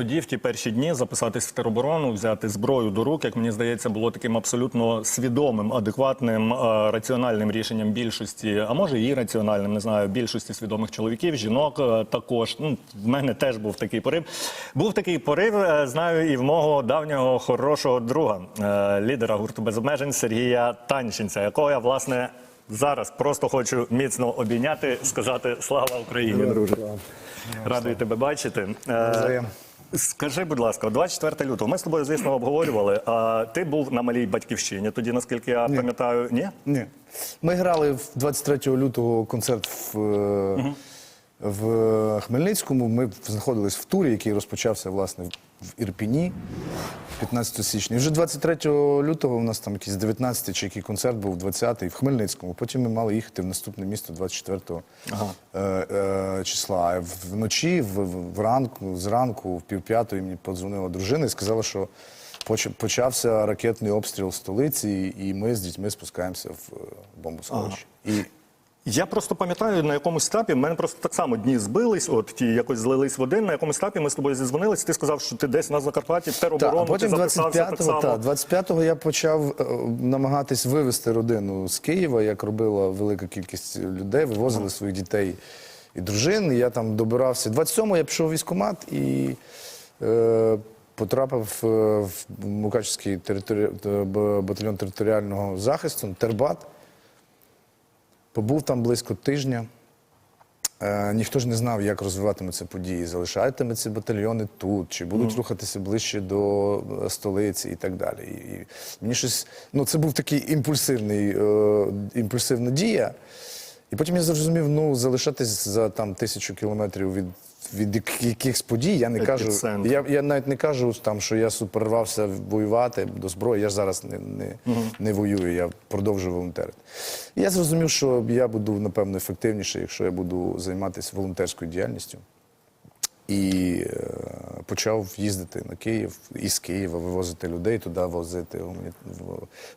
тоді, в ті перші дні, записатись в тероборону, взяти зброю до рук, як мені здається, було таким абсолютно свідомим, адекватним, е, раціональним рішенням більшості, а може і раціональним, не знаю, більшості свідомих чоловіків, жінок е, також. Ну, в мене теж був такий порив. Був такий порив, е, знаю, і в мого давнього хорошого друга, лідера гурту без обмежень Сергія Танченця, якого я власне. Зараз просто хочу міцно обійняти, сказати слава Україні, друже. Радий тебе бачити. Скажи, будь ласка, 24 лютого. Ми з тобою, звісно, обговорювали. А ти був на малій батьківщині. Тоді, наскільки я пам'ятаю, ні? Ні. Ми грали в 23 лютого концерт в, угу. в Хмельницькому. Ми знаходились в турі, який розпочався власне в Ірпіні 15 січня. І вже 23 лютого у нас там якийсь 19 чи який концерт був 20-й в Хмельницькому. Потім ми мали їхати в наступне місто 24 е, е, числа. А вночі, в, в, вранку, зранку, в півп'ятої мені подзвонила дружина і сказала, що Почався ракетний обстріл столиці, і ми з дітьми спускаємося в е, бомбосховище. І Я просто пам'ятаю на якомусь етапі, в мене просто так само дні збились, от ті якось злились в один. На якомусь етапі ми з тобою зізвонились. Ти сказав, що ти десь на Закарпатті та, тероборону, а потім ти записався 25-го, само. та, 25-го я почав е, намагатись вивезти родину з Києва, як робила велика кількість людей, вивозили своїх дітей і дружин. І я там добирався. 27-го я пішов в військкомат і е, потрапив е, в Мукачівський територі... е, б- батальйон територіального захисту, Тербат. Побув там близько тижня. Е, ніхто ж не знав, як розвиватимуться події. Залишатимуться батальйони тут, чи будуть рухатися ближче до е, столиці і так далі. І, і мені щось, ну це був такий імпульсивний, е, імпульсивна дія. І потім я зрозумів, ну залишатись за там тисячу кілометрів від, від якихось подій. Я не кажу, Епіцентр. я, я навіть не кажу там, що я супервався воювати до зброї. Я ж зараз не, не, не воюю, я продовжую волонтерити. І я зрозумів, що я буду напевно ефективніше, якщо я буду займатися волонтерською діяльністю. І е, почав їздити на Київ із Києва, вивозити людей туди, возити гумані-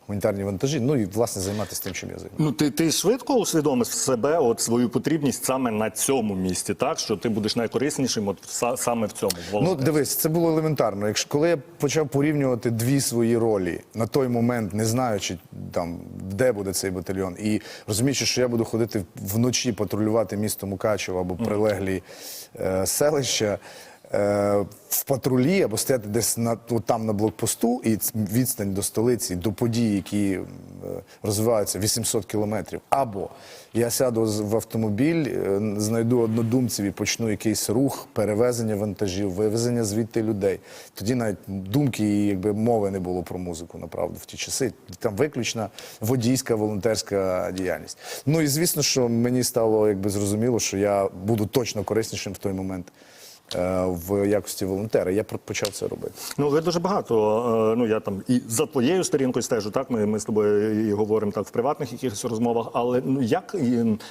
гуманітарні вантажі. Ну і власне займатися тим, чим я займаюся. Ну ти, ти швидко усвідомив себе от свою потрібність саме на цьому місці, так що ти будеш найкориснішим, от са- саме в цьому Ну, дивись, це було елементарно. Якщо коли я почав порівнювати дві свої ролі на той момент, не знаючи там, де буде цей батальйон, і розуміючи, що я буду ходити вночі патрулювати місто Мукачево або прилеглі е, селища. Е, В патрулі або стояти десь на там на блокпосту, і відстань до столиці, до подій, які е, розвиваються 800 кілометрів. Або я сяду в автомобіль, е, знайду однодумців і почну якийсь рух, перевезення вантажів, вивезення звідти людей. Тоді навіть думки і якби мови не було про музику, направду, в ті часи. Там виключно водійська волонтерська діяльність. Ну і звісно, що мені стало якби зрозуміло, що я буду точно кориснішим в той момент. Е, В якості волонтера я почав це робити. Ну, ви дуже багато. е, Ну я там і за твоєю сторінкою стежу. Так, ми, ми з тобою і говоримо так в приватних якихось розмовах. Але ну як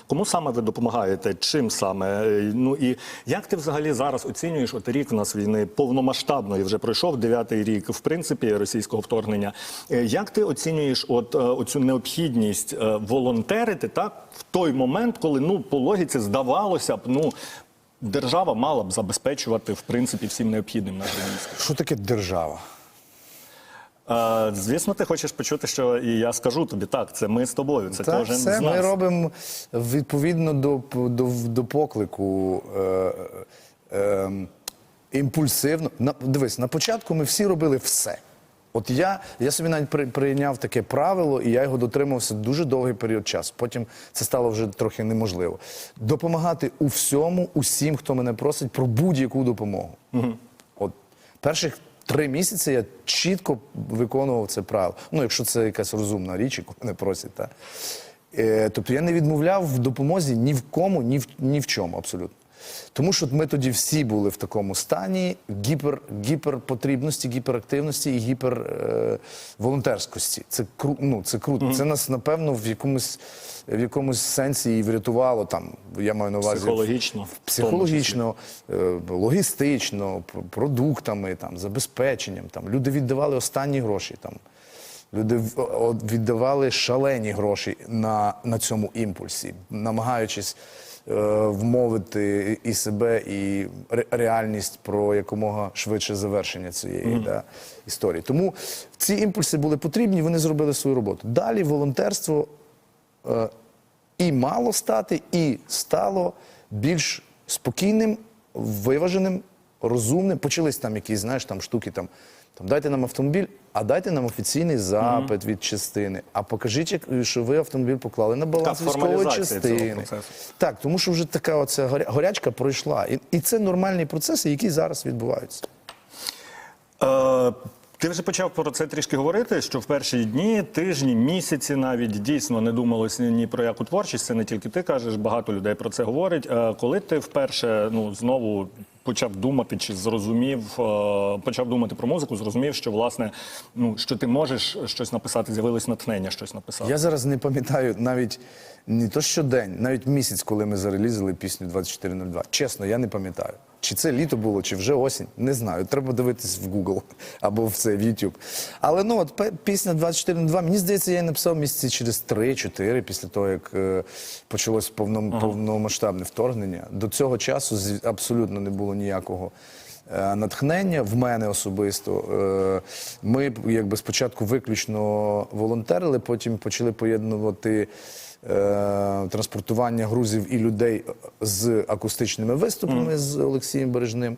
кому саме ви допомагаєте? Чим саме? Е, Ну і як ти взагалі зараз оцінюєш? От рік у нас війни повномасштабної вже пройшов дев'ятий рік, в принципі, російського вторгнення. Як ти оцінюєш от оцю необхідність волонтерити так в той момент, коли ну по логіці здавалося б, ну. Держава мала б забезпечувати в принципі всім необхідним наше військо. Що таке держава? Е, Звісно, ти хочеш почути, що і я скажу тобі так. Це ми з тобою. Це Так, кожен все з ми робимо відповідно до, до, до поклику. Е, е, імпульсивно. На, дивись, на початку ми всі робили все. От я, я собі навіть при, прийняв таке правило, і я його дотримався дуже довгий період часу. Потім це стало вже трохи неможливо. Допомагати у всьому, усім, хто мене просить про будь-яку допомогу. От перших три місяці я чітко виконував це правило. Ну, якщо це якась розумна річ, яку мене просять. Та. Е, тобто я не відмовляв в допомозі ні в кому, ні в, ні в чому абсолютно. Тому що ми тоді всі були в такому стані гіпер, гіперпотрібності, гіперактивності і гіперволонтерськості. це кру, ну, це круто. Це нас, напевно, в якомусь, в якомусь сенсі і врятувало там. Я маю на увазі Психологічно, в психологічно, е, логістично, продуктами, там, забезпеченням. Там. Люди віддавали останні гроші. Там. Люди віддавали шалені гроші на, на цьому імпульсі, намагаючись е, вмовити і себе, і реальність про якомога швидше завершення цієї да, історії. Тому ці імпульси були потрібні, вони зробили свою роботу. Далі волонтерство е, і мало стати, і стало більш спокійним, виваженим, розумним. Почались там якісь, знаєш, там штуки там. Там дайте нам автомобіль, а дайте нам офіційний запит від частини. А покажіть, як, що ви автомобіль поклали на баланс Така військової формалізація цього частини. процесу. Так, тому що вже така оця горя- горячка пройшла. І, і це нормальні процеси, які зараз відбуваються. Е, ти вже почав про це трішки говорити, що в перші дні, тижні, місяці навіть дійсно не думалось ні- про яку творчість. Це не тільки ти кажеш, багато людей про це говорять. Е, коли ти вперше ну знову почав думати чи зрозумів, е, почав думати про музику, зрозумів, що власне ну що ти можеш щось написати, з'явилось натхнення щось написати. Я зараз не пам'ятаю навіть не то щодень, навіть місяць, коли ми зарелізили пісню 2402. Чесно, я не пам'ятаю. Чи це літо було, чи вже осінь, не знаю. Треба дивитись в Google або в це в YouTube. Але ну от пісня 2402, мені здається, я її написав місяці через 3-4 після того, як е, почалось повном, повномасштабне вторгнення. До цього часу абсолютно не було ніякого. Е, Натхнення в мене особисто. Е, Ми якби спочатку виключно волонтерили, потім почали поєднувати е, транспортування грузів і людей з акустичними виступами з Олексієм Бережним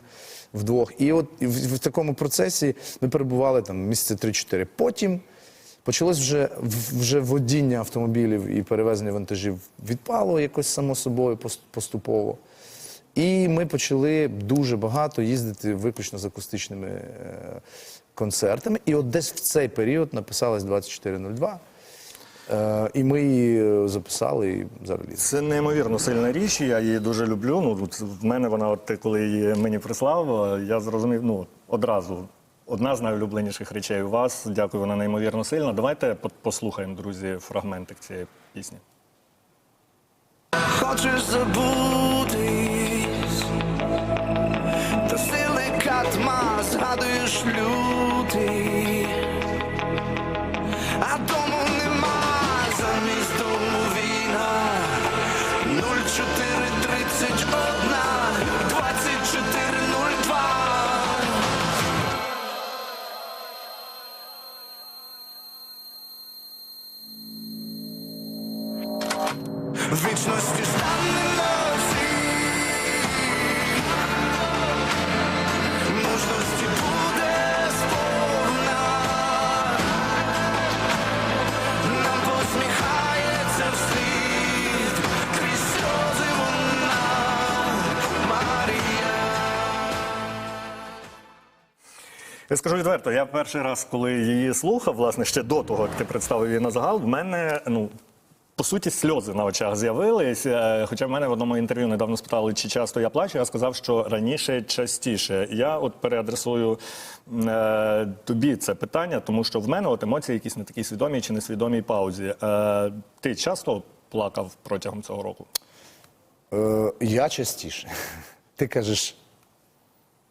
вдвох. І от в, в такому процесі ми перебували там місяці 3-4. Потім почалось вже, вже водіння автомобілів і перевезення вантажів відпало якось само собою поступово. І ми почали дуже багато їздити виключно з акустичними е, концертами. І от десь в цей період написалась 2402. Е, і ми її е, записали і зарелізували. Це неймовірно сильна річ, я її дуже люблю. Ну в мене вона, от ти коли її мені прислав, я зрозумів ну одразу. Одна з найулюбленіших речей у вас. Дякую, вона неймовірно сильна. Давайте послухаємо, друзі, фрагментик цієї пісні. Хочеш забутись, катма згадуєш лютий, Я скажу відверто, я перший раз, коли її слухав, власне, ще до того, як ти представив її на загал, в мене ну. По суті, сльози на очах з'явились. Е, Хоча в мене в одному інтерв'ю недавно спитали, чи часто я плачу. Я сказав, що раніше частіше. Я от переадресую е, тобі це питання, тому що в мене от емоції якісь на такій свідомій чи несвідомій паузі. Е, ти часто плакав протягом цього року? Е, я частіше. Ти кажеш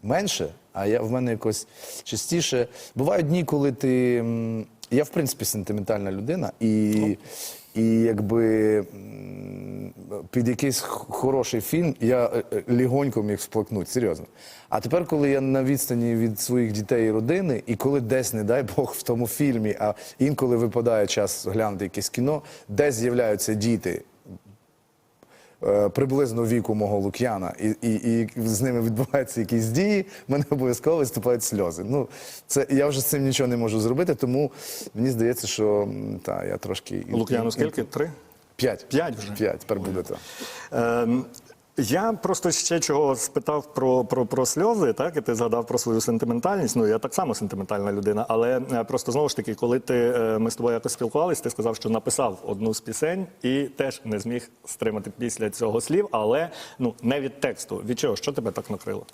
менше, а я в мене якось частіше. Бувають дні, коли ти. Я, в принципі, сентиментальна людина, і, і якби під якийсь хороший фільм я е, е, лігонько міг сплакнути, серйозно. А тепер, коли я на відстані від своїх дітей і родини, і коли десь, не дай Бог, в тому фільмі, а інколи випадає час глянути якесь кіно, де з'являються діти приблизно віку мого Лук'яна, і, і, і з ними відбуваються якісь дії, в мене обов'язково виступають сльози. Ну, це, я вже з цим нічого не можу зробити, тому мені здається, що та, я трошки... Лук'яну, скільки? Три? П'ять. П'ять вже? П'ять, тепер буде так. Я просто ще чого спитав про, про, про сльози, так і ти згадав про свою сентиментальність. Ну я так само сентиментальна людина, але е, просто знову ж таки, коли ти е, ми з тобою якось спілкувалися, ти сказав, що написав одну з пісень і теж не зміг стримати після цього слів, але ну не від тексту. Від чого? Що тебе так накрило?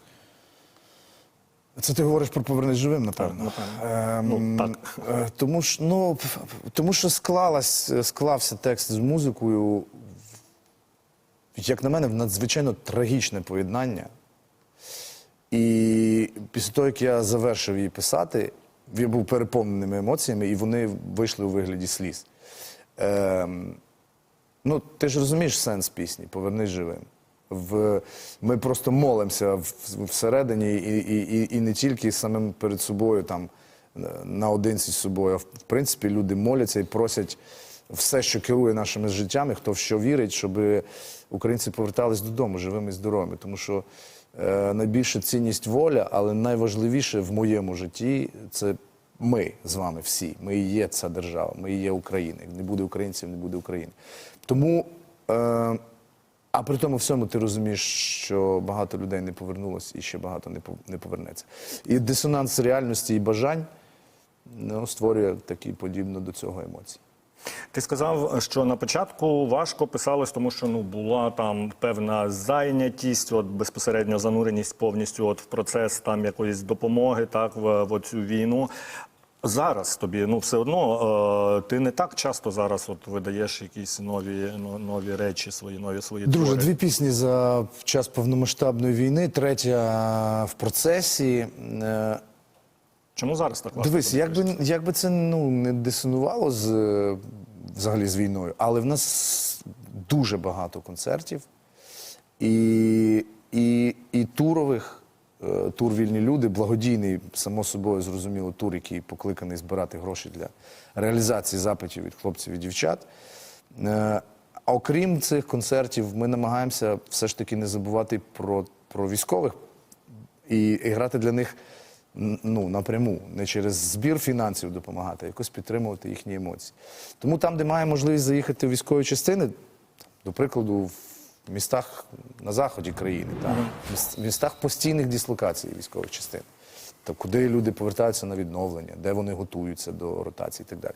Це ти говориш про повернись живим, напевно. Ем, Ну, так. е, Тому що, ну, тому що склалась, склався текст з музикою, як на мене, в надзвичайно трагічне поєднання. І після того, як я завершив її писати, я був переповненими емоціями, і вони вийшли у вигляді сліз. Ем, Ну, ти ж розумієш сенс пісні Повернись живим. В, ми просто молимося всередині і, і, і, і не тільки самим перед собою, там, наодинці з собою, а в принципі люди моляться і просять все, що керує нашими життями, хто в що вірить, щоб українці повертались додому живими і здоровими. Тому що е, найбільша цінність воля, але найважливіше в моєму житті це ми з вами всі. Ми і є ця держава, ми і є Україна. Не буде українців, не буде України. Тому, е, а при тому всьому ти розумієш, що багато людей не повернулось і ще багато не повернеться. І дисонанс реальності і бажань ну, створює такі подібно до цього емоції. Ти сказав, що на початку важко писалось, тому що ну була там певна зайнятість, от безпосередньо зануреність повністю от в процес там якоїсь допомоги, так в, в цю війну. Зараз тобі ну все одно е, ти не так часто зараз от видаєш якісь нові ну, нові речі, свої нові свої Друже, твори. дві пісні за час повномасштабної війни, третя в процесі. Е, Чому зараз так важко? Дивись, як би, як би це ну, не дисонувало з, взагалі з війною, але в нас дуже багато концертів і, і, і турових, е, тур вільні люди, благодійний, само собою зрозуміло, тур, який покликаний збирати гроші для реалізації запитів від хлопців і дівчат. Е, А окрім цих концертів, ми намагаємося все ж таки не забувати про, про військових і, і грати для них ну, напряму, не через збір фінансів допомагати, а якось підтримувати їхні емоції. Тому там, де має можливість заїхати в військові частини, до прикладу, в містах на заході країни, так, в містах постійних дислокацій військових частин. То куди люди повертаються на відновлення, де вони готуються до ротації і так далі.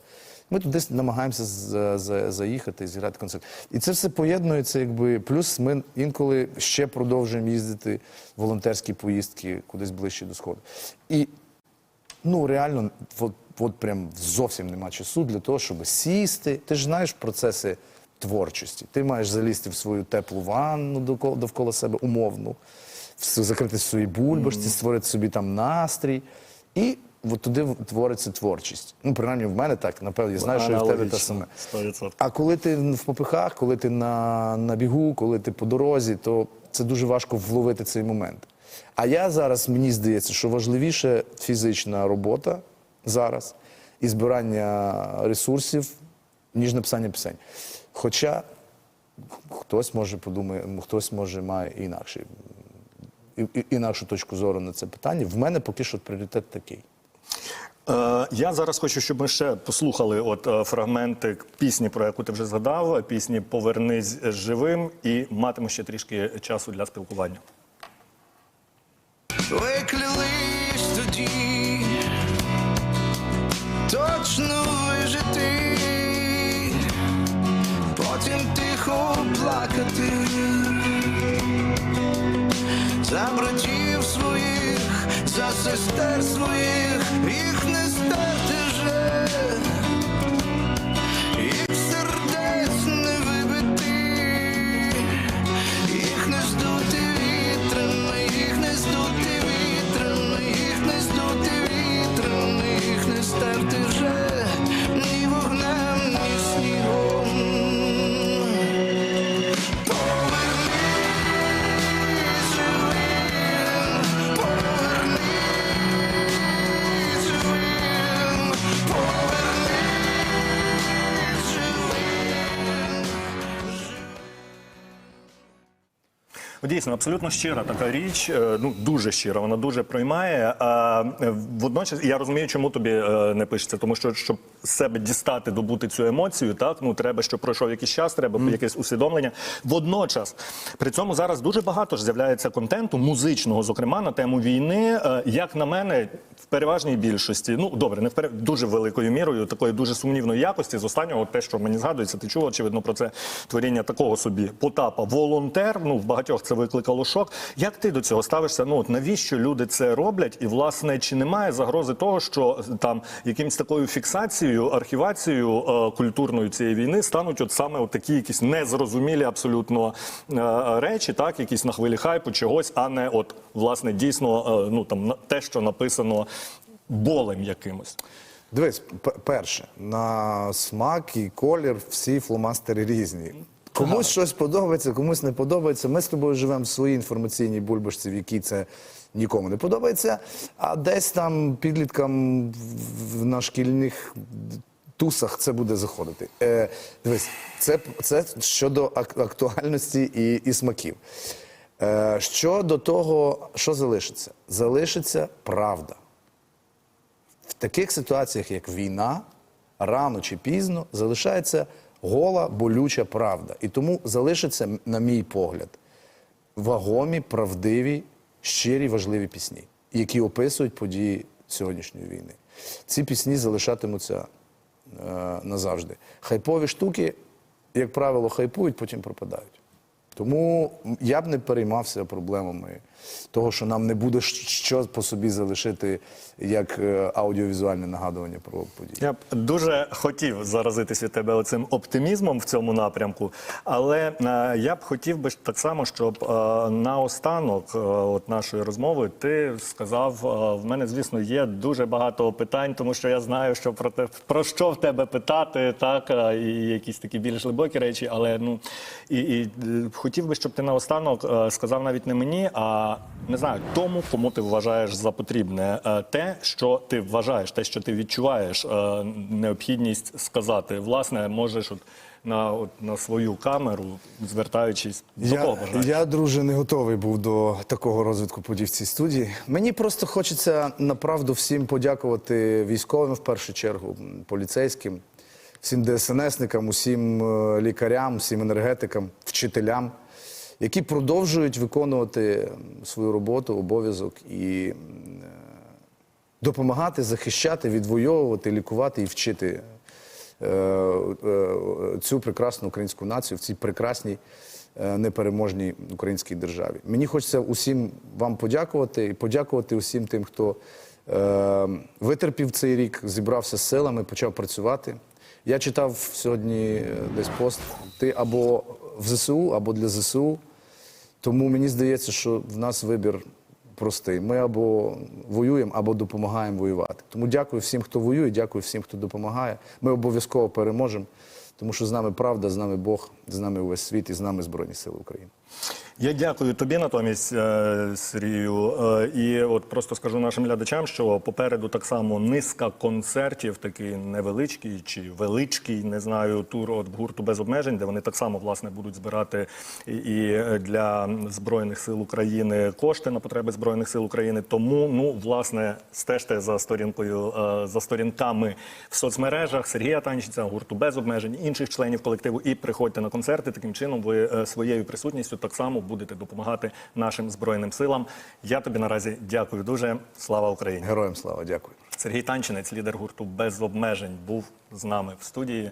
Ми туди намагаємося за- за- заїхати, зіграти концерт. І це все поєднується, якби плюс ми інколи ще продовжуємо їздити волонтерські поїздки кудись ближче до сходу. І ну реально, от, от прям зовсім нема часу для того, щоб сісти. Ти ж знаєш процеси творчості. Ти маєш залізти в свою теплу ванну довкола, довкола себе умовну, закрити свої бульбашці, створити собі там настрій. І от туди твориться творчість. Ну, принаймні, в мене так, напевно, я знаю, що і в тебе те саме. 100%. А коли ти в попихах, коли ти на, на бігу, коли ти по дорозі, то це дуже важко вловити цей момент. А я зараз, мені здається, що важливіше фізична робота зараз і збирання ресурсів, ніж написання пісень. Хоча хтось може подумає, хтось може має інакший, інакшу точку зору на це питання. В мене поки що пріоритет такий. Е, я зараз хочу, щоб ми ще послухали от е, фрагменти пісні, про яку ти вже згадав, пісні Повернись живим і матимемо ще трішки часу для спілкування. Ви клялись тоді точно вижити, потім тихо плакати за братів своїх, за сестер своїх, їх Дійсно, абсолютно щира така річ, е, ну дуже щира, вона дуже приймає. А е, водночас я розумію, чому тобі е, не пишеться, тому що щоб з себе дістати, добути цю емоцію, так ну треба, щоб пройшов якийсь час, треба якесь усвідомлення. Водночас при цьому зараз дуже багато ж з'являється контенту музичного, зокрема на тему війни. Як на мене, в переважній більшості, ну добре, не в пере... дуже великою мірою, такої дуже сумнівної якості. З останнього те, що мені згадується, ти чув, очевидно, про це творіння такого собі Потапа. Волонтер. Ну в багатьох це викликало шок. Як ти до цього ставишся? Ну от навіщо люди це роблять? І власне чи немає загрози того, що там якимось такою фіксацією, архівацією е, культурною цієї війни стануть от саме от такі якісь незрозумілі абсолютно е, речі, так якісь на хвилі хайпу чогось, а не от власне дійсно е, ну там те, що написано болем якимось. Дивись, перше, на смак і колір всі фломастери різні. Комусь щось подобається, комусь не подобається. Ми з тобою живемо в своїй інформаційній бульбашці, в якій це нікому не подобається. А десь там підліткам в- на шкільних тусах це буде заходити. Е, дивись, це, це щодо ак- актуальності і, і смаків. Е, щодо того, що залишиться, залишиться правда. В таких ситуаціях, як війна, рано чи пізно залишається гола, болюча правда. І тому залишиться, на мій погляд, вагомі, правдиві, щирі, важливі пісні, які описують події сьогоднішньої війни. Ці пісні залишатимуться е, назавжди. Хайпові штуки, як правило, хайпують, потім пропадають. Тому я б не переймався проблемами того, що нам не буде що по собі залишити як е, аудіовізуальне нагадування про події. Я б дуже хотів заразитись від тебе оцим оптимізмом в цьому напрямку, але е, я б хотів би так само, щоб е, наостанок от нашої розмови ти сказав: в мене, звісно, є дуже багато питань, тому що я знаю, що про те, про що в тебе питати, так і якісь такі більш глибокі речі. Але ну і, і хотів би, щоб ти наостанок сказав навіть не мені, а не знаю, тому, кому ти вважаєш за потрібне е, те, що ти вважаєш, те, що ти відчуваєш, е, необхідність сказати. Власне, можеш от на, от, на свою камеру, звертаючись до кого Я, бажаєш. я, друже, не готовий був до такого розвитку подій в цій студії. Мені просто хочеться направду всім подякувати військовим в першу чергу, поліцейським, всім ДСНСникам, усім е, лікарям, всім енергетикам, вчителям, які продовжують виконувати свою роботу, обов'язок і е, допомагати, захищати, відвоювати, лікувати і вчити е, е, цю прекрасну українську націю в цій прекрасній непереможній українській державі. Мені хочеться усім вам подякувати і подякувати усім тим, хто витерпів цей рік, зібрався з силами, почав працювати. Я читав сьогодні десь пост. Ти або в ЗСУ, або для ЗСУ. Тому мені здається, що в нас вибір простий. Ми або воюємо, або допомагаємо воювати. Тому дякую всім, хто воює, дякую всім, хто допомагає. Ми обов'язково переможемо, тому що з нами правда, з нами Бог, з нами увесь світ і з нами Збройні Сили України. Я дякую тобі натомість, е, Сергію. Е, І от просто скажу нашим глядачам, що попереду так само низка концертів, такий невеличкий чи величкий, не знаю, тур от гурту без обмежень, де вони так само власне будуть збирати і- для збройних сил України кошти на потреби збройних сил України. Тому ну власне стежте за сторінкою е, за сторінками в соцмережах Сергія Танчиця, гурту без обмежень, інших членів колективу, і приходьте на концерти. Таким чином, ви своєю присутністю так само будете допомагати нашим збройним силам. Я тобі наразі дякую дуже. Слава Україні! Героям слава, дякую. Сергій Танчинець, лідер гурту без обмежень, був з нами в студії.